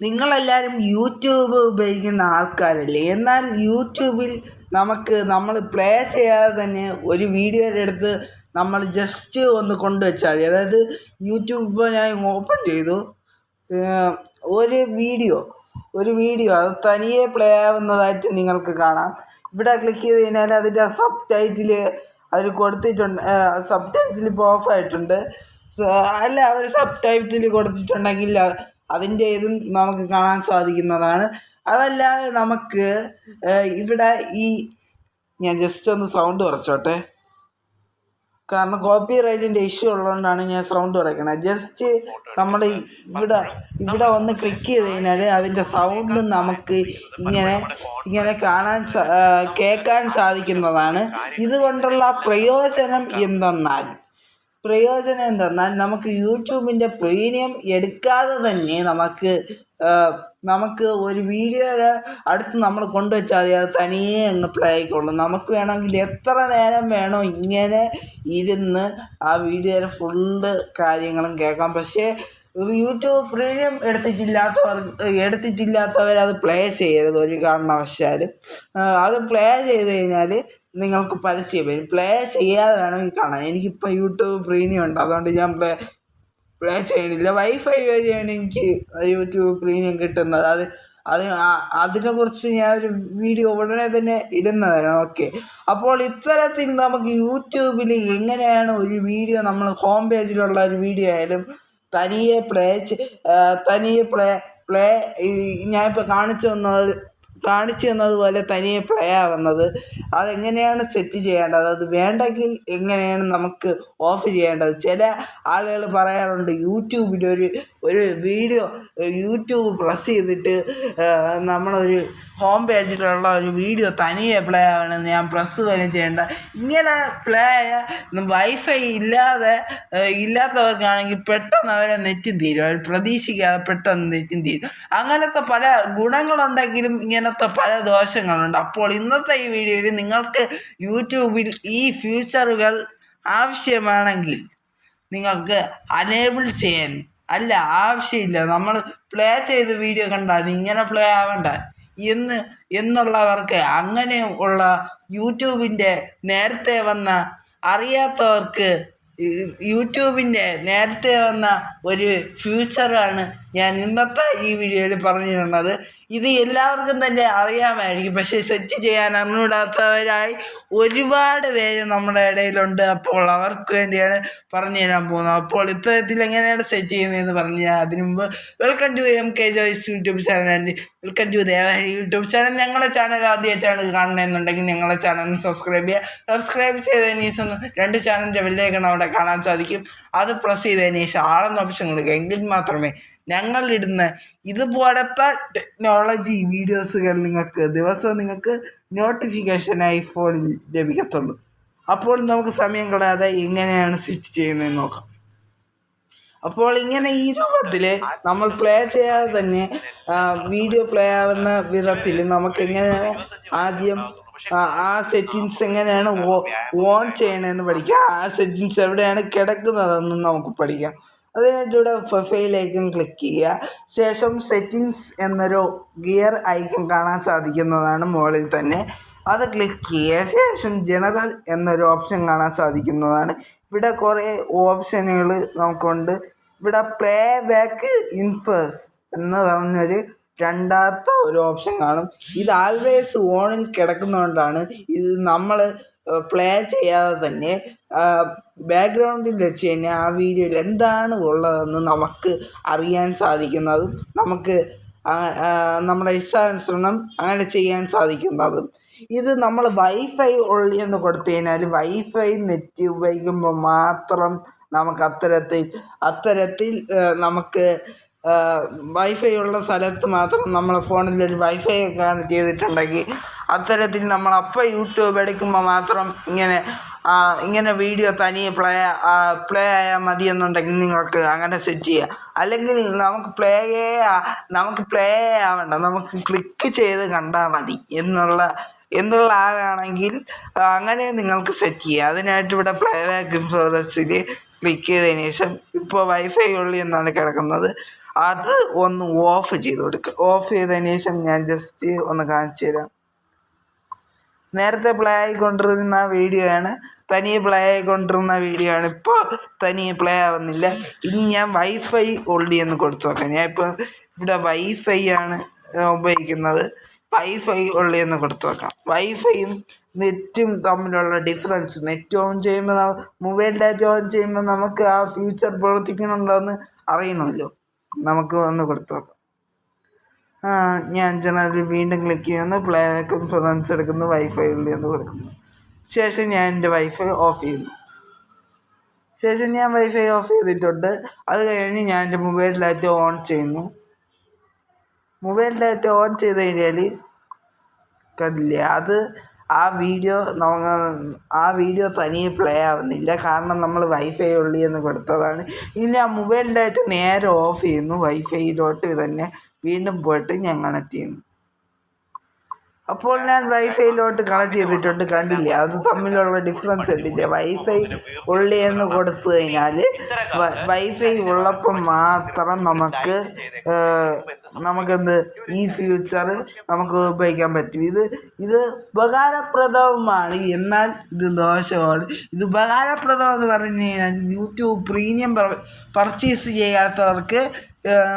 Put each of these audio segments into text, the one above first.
നിങ്ങളെല്ലാവരും യൂട്യൂബ് ഉപയോഗിക്കുന്ന ആൾക്കാരല്ലേ? എന്നാൽ യൂട്യൂബിൽ നമുക്ക് നമ്മൾ പ്ലേ ചെയ്യാതെ തന്നെ ഒരു വീഡിയോയുടെ അടുത്ത് നമ്മൾ ജസ്റ്റ് ഒന്ന് കൊണ്ടുവച്ചാൽ മതി. അതായത് യൂട്യൂബ് ഞാൻ ഓപ്പൺ ചെയ്തു. ഒരു വീഡിയോ ഒരു വീഡിയോ അത് തനിയെ പ്ലേ ആവുന്നതായിട്ട് നിങ്ങൾക്ക് കാണാം. ഇവിടെ ക്ലിക്ക് ചെയ്ത് കഴിഞ്ഞാൽ അതിന്റെ സബ് ടൈറ്റിൽ അവർ കൊടുത്തിട്ടുണ്ട് സബ് ടൈറ്റിൽ ഇപ്പോൾ ഓഫായിട്ടുണ്ട് അല്ല അവർ സബ് ടൈറ്റിൽ കൊടുത്തിട്ടുണ്ടെങ്കിൽ അതിന്റെ ഇതും നമുക്ക് കാണാൻ സാധിക്കുന്നതാണ്. അതല്ലാതെ നമുക്ക് ഇവിടെ ഈ ഞാൻ ജസ്റ്റ് ഒന്ന് സൗണ്ട് കുറച്ചോട്ടെ. കാരണം കോപ്പി റൈറ്റിന്റെ ഇഷ്യൂ ഉള്ളതുകൊണ്ടാണ് ഞാൻ സൗണ്ട് കുറയ്ക്കണത് ജസ്റ്റ് നമ്മൾ ഇവിടെ ഇവിടെ ഒന്ന് ക്ലിക്ക് ചെയ്ത് കഴിഞ്ഞാൽ അതിന്റെ സൗണ്ട് നമുക്ക് ഇങ്ങനെ ഇങ്ങനെ കാണാൻ കേൾക്കാൻ സാധിക്കുന്നതാണ്. ഇതുകൊണ്ടുള്ള പ്രയോജനം എന്തെന്നാൽ പ്രയോജനം എന്തെന്നാൽ നമുക്ക് യൂട്യൂബിന്റെ പ്രീമിയം എടുക്കാതെ തന്നെ നമുക്ക് നമുക്ക് ഒരു വീഡിയോയുടെ അടുത്ത് നമ്മൾ കൊണ്ടുവച്ചാൽ മതി. അത് തനിയെ അങ്ങ് പ്ലേ ആയിക്കൊള്ളും നമുക്ക് വേണമെങ്കിൽ എത്ര നേരം വേണോ ഇങ്ങനെ ഇരുന്ന് ആ വീഡിയോയുടെ ഫുള്ള് കാര്യങ്ങളും കേൾക്കാം. പക്ഷേ യൂട്യൂബ് പ്രീമിയം എടുത്തിട്ടില്ലാത്തവർ എടുത്തിട്ടില്ലാത്തവർ അത് പ്ലേ ചെയ്യരുത് ഒരു കാരണവശാലും. അത് പ്ലേ ചെയ്ത് കഴിഞ്ഞാൽ നിങ്ങൾക്ക് പരസ്യം വരും പ്ലേ ചെയ്യാതെ വേണമെങ്കിൽ കാണാൻ എനിക്കിപ്പോൾ യൂട്യൂബ് പ്രീമിയം ഉണ്ട്. അതുകൊണ്ട് ഞാൻ പ്ലേ പ്ലേ ചെയ്യണില്ല. വൈഫൈ വഴിയാണ് എനിക്ക് യൂട്യൂബ് പ്രീമിയം കിട്ടുന്നത്. അത് അത് അതിനെക്കുറിച്ച് ഞാൻ ഒരു വീഡിയോ ഉടനെ തന്നെ ഇടുന്നതാണ്. ഓക്കെ അപ്പോൾ ഇത്തരത്തിൽ നമുക്ക് യൂട്യൂബിൽ എങ്ങനെയാണ് ഒരു വീഡിയോ നമ്മൾ ഹോം പേജിലുള്ള ഒരു വീഡിയോ ആയാലും തനിയെ പ്ലേ തനിയെ പ്ലേ പ്ലേ ഞാനിപ്പോൾ കാണിച്ചു തന്നത് കാണിച്ചു തന്നതുപോലെ തനിയെ പ്ലേ ആവുന്നത് അതെങ്ങനെയാണ് സെറ്റ് ചെയ്യേണ്ടത്? അത് വേണ്ടെങ്കിൽ എങ്ങനെയാണ് നമുക്ക് ഓഫ് ചെയ്യേണ്ടത്? ചില ആളുകൾ പറയാറുണ്ട് യൂട്യൂബിൽ ഒരു ഒരു വീഡിയോ യൂട്യൂബ് പ്രസ് ചെയ്തിട്ട് നമ്മളൊരു ഹോം പേജിലുള്ള ഒരു വീഡിയോ തനിയെ പ്ലേ ആവണമെന്ന് ഞാൻ പ്രസ് പോലും ചെയ്യേണ്ട. ഇങ്ങനെ പ്ലേ ആയ വൈഫൈ ഇല്ലാതെ ഇല്ലാത്തവർക്കാണെങ്കിൽ പെട്ടെന്ന് അവരെ നെറ്റും തീരും. അവർ പ്രതീക്ഷിക്കാതെ പെട്ടെന്ന് നെറ്റും തീരും. അങ്ങനത്തെ പല ഗുണങ്ങളുണ്ടെങ്കിലും ഇങ്ങനത്തെ പല ദോഷങ്ങളുണ്ട്. അപ്പോൾ ഇന്നത്തെ ഈ വീഡിയോയിൽ നിങ്ങൾക്ക് യൂട്യൂബിൽ ഈ ഫ്യൂച്ചറുകൾ ആവശ്യമാണെങ്കിൽ നിങ്ങൾക്ക് അനേബിൾ ചെയ്യാൻ അല്ല ആവശ്യമില്ല. നമ്മൾ പ്ലേ ചെയ്ത് വീഡിയോ കണ്ടാൽ ഇങ്ങനെ പ്ലേ ആവണ്ട. എന്ന് എന്നുള്ളവർക്ക് അങ്ങനെ ഉള്ള യൂട്യൂബിന്റെ നേരത്തെ വന്ന അറിയാത്തവർക്ക് യൂട്യൂബിന്റെ നേരത്തെ വന്ന ഒരു ഫ്യൂച്ചറാണ് ഞാൻ ഇന്നത്തെ ഈ വീഡിയോയിൽ പറഞ്ഞു തന്നത് ഇത് എല്ലാവർക്കും തന്നെ അറിയാമായിരിക്കും. പക്ഷേ സെറ്റ് ചെയ്യാൻ അറിഞ്ഞൂടാത്തവരായി ഒരുപാട് പേര് നമ്മുടെ ഇടയിലുണ്ട്. അപ്പോൾ അവർക്ക് വേണ്ടിയാണ് പറഞ്ഞു തരാൻ പോകുന്നത്. അപ്പോൾ ഇത്തരത്തിൽ എങ്ങനെയാണ് സെറ്റ് ചെയ്യുന്നതെന്ന് പറഞ്ഞു തരാം അതിനു മുമ്പ് welcome to M K Joys YouTube channel and welcome to Devahari YouTube channel ഞങ്ങളുടെ ചാനൽ ആദ്യമായിട്ടാണ് കാണുന്നതെന്നുണ്ടെങ്കിൽ ഞങ്ങളുടെ ചാനൽ സബ്സ്ക്രൈബ് ചെയ്യുക. സബ്സ്ക്രൈബ് ചെയ്തതിന് ശേഷം രണ്ട് ചാനലിന്റെ ബെല്ലേക്കണം അവിടെ കാണാൻ സാധിക്കും. അത് പ്രസ് ചെയ്തതിന് ശേഷം ആളെന്ന ഓപ്ഷൻ കൊടുക്കുക എങ്കിൽ മാത്രമേ ഞങ്ങളിടുന്ന ഇതുപോലത്തെ ടെക്നോളജി വീഡിയോസുകൾ നിങ്ങൾക്ക് ദിവസവും നിങ്ങൾക്ക് നോട്ടിഫിക്കേഷനായി ഫോണിൽ ലഭിക്കത്തുള്ളൂ. അപ്പോൾ നമുക്ക് സമയം കളയാതെ എങ്ങനെയാണ് സെറ്റ് ചെയ്യുന്നത് നോക്കാം. അപ്പോൾ ഇങ്ങനെ ഈ രൂപത്തിൽ നമ്മൾ പ്ലേ ചെയ്യാതെ തന്നെ വീഡിയോ പ്ലേ ആവുന്ന വിധത്തിൽ നമുക്ക് എങ്ങനെ ആദ്യം ആ സെറ്റിങ്സ് എങ്ങനെയാണ് ഓൺ ചെയ്യണമെന്ന് പഠിക്കാം. ആ സെറ്റിങ്സ് എവിടെയാണ് കിടക്കുന്നതെന്നും നമുക്ക് പഠിക്കാം. അതിനായിട്ട് ഇവിടെ പ്രൊഫൈൽ ഐക്കൺ ക്ലിക്ക് ചെയ്യുക. ശേഷം സെറ്റിങ്സ് എന്നൊരു ഗിയർ ഐക്കൺ കാണാൻ സാധിക്കുന്നതാണ് മുകളിൽ തന്നെ. അത് ക്ലിക്ക് ചെയ്യുക. ശേഷം ജനറൽ എന്നൊരു ഓപ്ഷൻ കാണാൻ സാധിക്കുന്നതാണ്. ഇവിടെ കുറേ ഓപ്ഷനുകൾ നമുക്കുണ്ട്. ഇവിടെ പ്ലേ ബാക്ക് ഇൻഫേഴ്സ് എന്ന് പറഞ്ഞൊരു രണ്ടാമത്തെ ഒരു ഓപ്ഷൻ കാണും. ഇത് ആൾവേസ് ഓണിൽ കിടക്കുന്നതുകൊണ്ടാണ് ഇത് നമ്മൾ പ്ലേ ചെയ്യാതെ തന്നെ ബാക്ക്ഗ്രൗണ്ടിൽ വെച്ച് തന്നെ ആ വീഡിയോയിൽ എന്താണ് ഉള്ളതെന്ന് നമുക്ക് അറിയാൻ സാധിക്കുന്നതും നമുക്ക് നമ്മുടെ ഇഷ്ടാനുസരണം അങ്ങനെ ചെയ്യാൻ സാധിക്കുന്നതും. ഇത് നമ്മൾ വൈഫൈ ഉള്ളി എന്ന് കൊടുത്തു കഴിഞ്ഞാൽ വൈഫൈ നെറ്റ് ഉപയോഗിക്കുമ്പോൾ മാത്രം നമുക്ക് അത്തരത്തിൽ അത്തരത്തിൽ നമുക്ക് വൈഫൈ ഉള്ള സ്ഥലത്ത് മാത്രം നമ്മൾ ഫോണിൽ ഒരു വൈഫൈ ഒക്കെ ചെയ്തിട്ടുണ്ടെങ്കിൽ അത്തരത്തിൽ നമ്മൾ അപ്പം യൂട്യൂബ് എടുക്കുമ്പോൾ മാത്രം ഇങ്ങനെ ഇങ്ങനെ വീഡിയോ തനിയെ പ്ലേ പ്ലേ ആയാൽ മതി എന്നുണ്ടെങ്കിൽ നിങ്ങൾക്ക് അങ്ങനെ സെറ്റ് ചെയ്യാം. അല്ലെങ്കിൽ നമുക്ക് പ്ലേ നമുക്ക് പ്ലേ ആവണ്ട. നമുക്ക് ക്ലിക്ക് ചെയ്ത് കണ്ടാൽ മതി എന്നുള്ള എന്നുള്ള ആളാണെങ്കിൽ അങ്ങനെ നിങ്ങൾക്ക് സെറ്റ് ചെയ്യാം. അതിനായിട്ട് ഇവിടെ പ്ലേ ബാക്ക് ഇൻഫോറൻസിൽ ക്ലിക്ക് ചെയ്തതിന് ശേഷം ഇപ്പോൾ വൈഫൈ ഉള്ളി എന്നാണ് കിടക്കുന്നത്. അത് ഒന്ന് ഓഫ് ചെയ്ത് കൊടുക്കുക ഓഫ് ചെയ്തതിന് ശേഷം ഞാൻ ജസ്റ്റ് ഒന്ന് കാണിച്ചു തരാം നേരത്തെ പ്ലേ ആയിക്കൊണ്ടിരുന്ന വീഡിയോ ആണ് തനിയെ പ്ലേ ആയിക്കൊണ്ടിരുന്ന വീഡിയോ ആണ് ഇപ്പോൾ തനിയെ പ്ലേ ആവുന്നില്ല. ഇനി ഞാൻ വൈഫൈ ഹോൾഡ് ചെയ്യുന്ന കൊടുത്തു നോക്കാം. ഞാൻ ഇപ്പോൾ ഇവിടെ വൈഫൈ ആണ് ഉപയോഗിക്കുന്നത്. വൈഫൈ ഹോൾഡ് ചെയ്യുന്ന കൊടുത്തു നോക്കാം. വൈഫൈയും നെറ്റും തമ്മിലുള്ള ഡിഫറൻസ് നെറ്റ് ഓൺ ചെയ്യുമ്പോൾ മൊബൈൽ ഡാറ്റ ഓൺ ചെയ്യുമ്പോൾ നമുക്ക് ആ ഫ്യൂച്ചർ പ്രവർത്തിക്കുന്നുണ്ടോ എന്ന് അറിയണമല്ലോ. നമുക്ക് ഒന്ന് കൊടുത്തു നോക്കാം. ഞാൻ ജനറൽ വീണ്ടും ക്ലിക്ക് ചെയ്യുന്നു. പ്ലേ എടുക്കുന്നു. വൈഫൈ ഉള്ളി എന്ന് കൊടുക്കുന്നു. ശേഷം ഞാൻ എന്റെ വൈഫൈ ഓഫ് ചെയ്യുന്നു. ശേഷം ഞാൻ വൈഫൈ ഓഫ് ചെയ്തിട്ടുണ്ട്. അത് കഴിഞ്ഞ് ഞാൻ എന്റെ മൊബൈൽ ഡാറ്റ ഓൺ ചെയ്യുന്നു. മൊബൈൽ ഡാറ്റ ഓൺ ചെയ്ത് കഴിഞ്ഞാൽ കണ്ടില്ലേ? അത് ആ വീഡിയോ നമുക്ക് ആ വീഡിയോ തനിയെ പ്ലേ ആവുന്നില്ല. കാരണം നമ്മൾ വൈഫൈ ഉള്ളി എന്ന് കൊടുത്തതാണ്. ഇനി ആ മൊബൈൽ ഡാറ്റ നേരെ ഓഫ് ചെയ്യുന്നു. വൈഫൈയിലോട്ട് തന്നെ വീണ്ടും പോയിട്ട് ഞാൻ കണക്ട് ചെയ്യുന്നു അപ്പോൾ ഞാൻ വൈഫൈയിലോട്ട് കണക്ട് ചെയ്തിട്ടുണ്ട് കണ്ടില്ല? അത് തമ്മിലുള്ള ഡിഫറൻസ് കണ്ടില്ലേ? വൈഫൈ ഉള്ളി എന്ന് കൊടുത്തു കഴിഞ്ഞാൽ വൈഫൈ ഉള്ളപ്പോൾ മാത്രം നമുക്ക് നമുക്കെന്ത് ഈ ഫ്യൂച്ചർ നമുക്ക് ഉപയോഗിക്കാൻ പറ്റും. ഇത് ഇത് ഉപകാരപ്രദവുമാണ്. എന്നാൽ ഇത് ദോഷമാണ്. ഇത് ഉപകാരപ്രദം എന്ന് പറഞ്ഞു കഴിഞ്ഞാൽ യൂട്യൂബ് പ്രീമിയം പർച്ചേസ് ചെയ്യാത്തവർക്ക്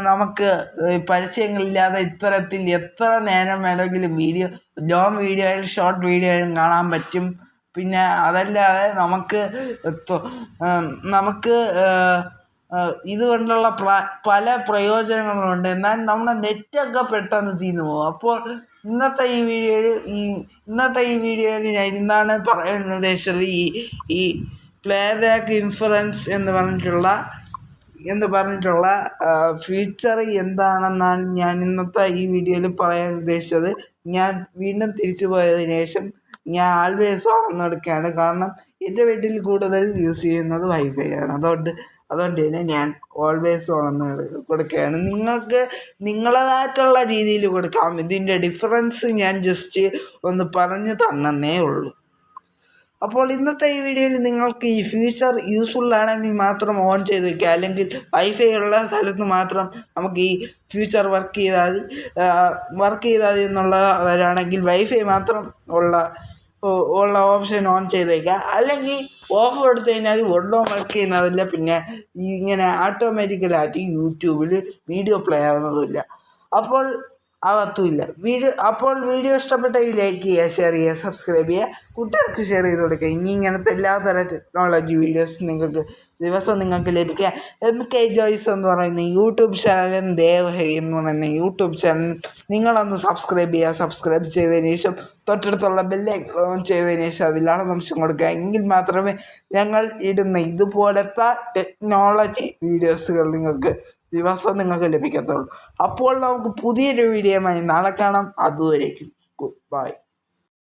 നമുക്ക് പരസ്യങ്ങളില്ലാതെ ഇത്തരത്തിൽ എത്ര നേരം വേണമെങ്കിലും വീഡിയോ ലോങ് വീഡിയോ ആയാലും ഷോർട്ട് വീഡിയോ ആയാലും കാണാൻ പറ്റും. പിന്നെ അതല്ലാതെ നമുക്ക് നമുക്ക് ഇതുകൊണ്ടുള്ള പ്ല- പ്രയോജനങ്ങളുണ്ട്. എന്നാൽ നമ്മുടെ നെറ്റൊക്കെ പെട്ടെന്ന് തീർന്നു പോകും. അപ്പോൾ ഇന്നത്തെ ഈ വീഡിയോയിൽ ഈ ഇന്നത്തെ ഈ വീഡിയോയിൽ ഞാൻ പറയാൻ ഉദ്ദേശിച്ചത് ഈ ഈ പ്ലേ ബാക്ക് ഇൻഫറൻസ് എന്ന് പറഞ്ഞിട്ടുള്ള എന്ന് പറഞ്ഞിട്ടുള്ള ഫ്യൂച്ചർ എന്താണെന്നാണ് ഞാൻ ഇന്നത്തെ ഈ വീഡിയോയിൽ പറയാൻ ഉദ്ദേശിച്ചത്. ഞാൻ വീണ്ടും തിരിച്ചു പോയതിനു ശേഷം ഞാൻ ആൾവേസ് ഓൺ എടുക്കുകയാണ്. കാരണം എന്റെ വീട്ടിൽ കൂടുതൽ യൂസ് ചെയ്യുന്നത് വൈഫൈ ആണ്. അതുകൊണ്ട് അതുകൊണ്ട് തന്നെ ഞാൻ ഓൾവേസ് ഓൺ കൊടുക്കുകയാണ്. നിങ്ങൾക്ക് നിങ്ങളതായിട്ടുള്ള രീതിയിൽ കൊടുക്കാം. ഇതിന്റെ ഡിഫറൻസ് ഞാൻ ജസ്റ്റ് ഒന്ന് പറഞ്ഞു തന്നേ ഉള്ളൂ. അപ്പോൾ ഇന്നത്തെ ഈ വീഡിയോയിൽ നിങ്ങൾക്ക് ഈ ഫീച്ചർ യൂസ്ഫുൾ ആണെങ്കിൽ മാത്രം ഓൺ ചെയ്ത് വെക്കുക. അല്ലെങ്കിൽ വൈഫൈ ഉള്ള സ്ഥലത്ത് മാത്രം നമുക്ക് ഈ ഫ്യൂച്ചർ വർക്ക് ചെയ്താൽ മതി വർക്ക് ചെയ്താൽ മതി എന്നുള്ളവരാണെങ്കിൽ വൈഫൈ മാത്രം ഉള്ള ഉള്ള ഓപ്ഷൻ ഓൺ ചെയ്ത് വയ്ക്കുക അല്ലെങ്കിൽ ഓഫ് കൊടുത്തു കഴിഞ്ഞാൽ ഒന്നും വർക്ക് ചെയ്യുന്നതില്ല. പിന്നെ ഇങ്ങനെ ഓട്ടോമാറ്റിക്കലായിട്ട് യൂട്യൂബിൽ വീഡിയോ പ്ലേ ആവുന്നതുമില്ല. അപ്പോൾ ആവത്തുമില്ല. വീഡിയോ അപ്പോൾ വീഡിയോ ഇഷ്ടപ്പെട്ടെങ്കിൽ ലൈക്ക് ചെയ്യുക ഷെയർ ചെയ്യുക സബ്സ്ക്രൈബ് ചെയ്യുക. കുട്ടികൾക്ക് ഷെയർ ചെയ്ത് കൊടുക്കുക. ഇനി ഇങ്ങനത്തെ എല്ലാ തരം ടെക്നോളജി വീഡിയോസ് നിങ്ങൾക്ക് ദിവസവും നിങ്ങൾക്ക് ലഭിക്കുക. എം കെ ജോയ്സ് എന്ന് പറയുന്ന യൂട്യൂബ് ചാനലും ദേവഹരി എന്ന് പറയുന്ന യൂട്യൂബ് ചാനൽ നിങ്ങളൊന്ന് സബ്സ്ക്രൈബ് ചെയ്യുക. സബ്സ്ക്രൈബ് ചെയ്തതിന് ശേഷം തൊട്ടടുത്തുള്ള ബെല്ലൈക്ക് ഓൺ ചെയ്തതിന് ശേഷം അതിലാണ് നിമിഷം കൊടുക്കുക. എങ്കിൽ മാത്രമേ ഞങ്ങൾ ഇടുന്ന ഇതുപോലത്തെ ടെക്നോളജി വീഡിയോസുകൾ നിങ്ങൾക്ക് ദിവസവും നിങ്ങൾക്ക് ലഭിക്കത്തുള്ളൂ. അപ്പോൾ നമുക്ക് പുതിയൊരു വീഡിയോയുമായി നാളെ കാണാം. അതുവരേക്കും. Good bye